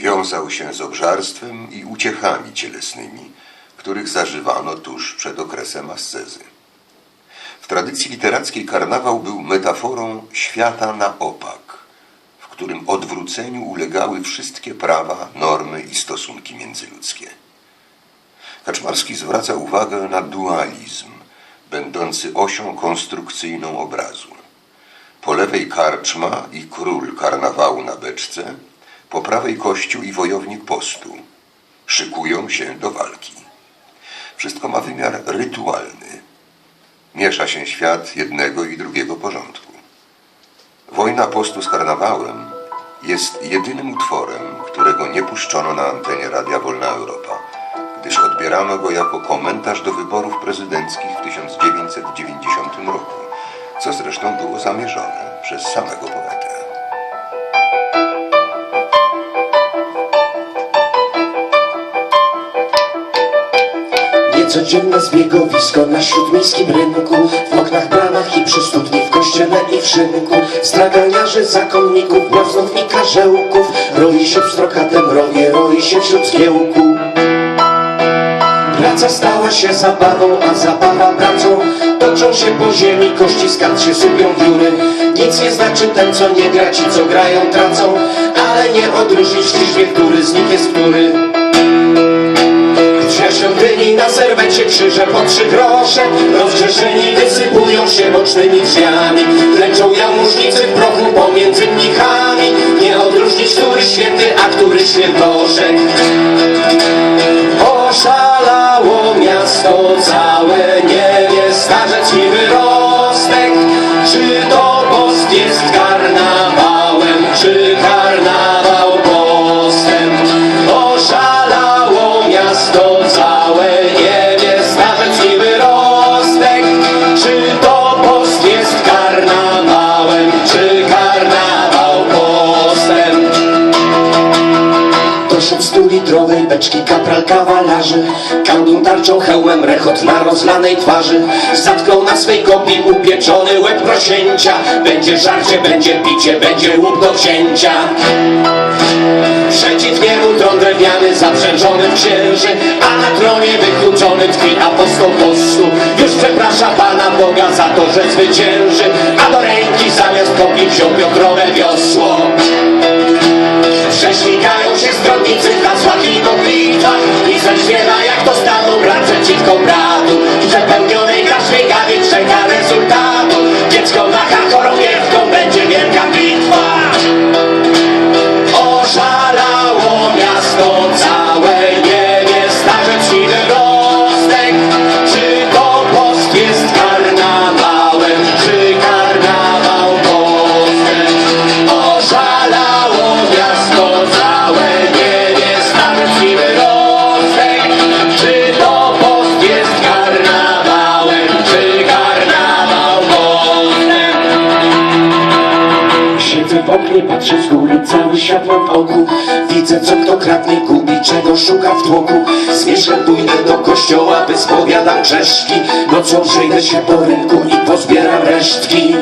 wiązał się z obżarstwem i uciechami cielesnymi, których zażywano tuż przed okresem ascezy. W tradycji literackiej karnawał był metaforą świata na opak, w którym odwróceniu ulegały wszystkie prawa, normy i stosunki międzyludzkie. Kaczmarski zwraca uwagę na dualizm, będący osią konstrukcyjną obrazu. Po lewej karczma i król karnawału na beczce, po prawej kościół i wojownik postu. Szykują się do walki. Wszystko ma wymiar rytualny. Miesza się świat jednego i drugiego porządku. Wojna postu z karnawałem jest jedynym utworem, którego nie puszczono na antenie Radia Wolna Europa, gdyż odbierano go jako komentarz do wyborów prezydenckich w 1990 roku, co zresztą było zamierzone przez samego poetę. Niecodzienne zbiegowisko na śródmiejskim rynku W oknach, bramach i przy studni, w kościele i w szynku. Straganiarzy, zakonników, błaznów i karzełków. Roi się w strokatem rowie, roi się wśród zgiełku Praca stała się zabawą, a zabawa pracą. Toczą się po ziemi, kości z kart się sypią w dziury. Nic nie znaczy ten, co nie gra, ci co grają tracą. Ale nie odróżnić w liczbie, który z nich jest który Dyni na serwecie krzyże po trzy grosze. Rozgrzeszeni wysypują się bocznymi drzwiami. Leczą jałmużnicy w prochu pomiędzy mnichami. Nie odróżnić, który święty, a który świętoszek. Oszalało miasto całe Nie Doszedł stu litrowej beczki kapral kawalarzy. Kandun tarczą hełmem rechot na rozlanej twarzy. Zatknął na swej kopii upieczony łeb prosięcia. Będzie żarcie, będzie picie, będzie łup do wzięcia. Przeciw niemu tron drewniany zaprzężony w księży A na tronie wykluczony tkwi apostoł postu. Już przeprasza Pana Boga za to, że zwycięży. A do ręki zamiast kopii wziął piotrowe wiosło Prześmigają się stronnicy w hasłach i modlitwach I zaśpiewa w oknie, patrzę z góry, cały świat mam w oku. Widzę, co kto kradnie, gubi, czego szuka w tłoku. Zmierzę, pójdę do kościoła, by spowiadam grzeszki. Nocą przejdę się po rynku i pozbieram resztki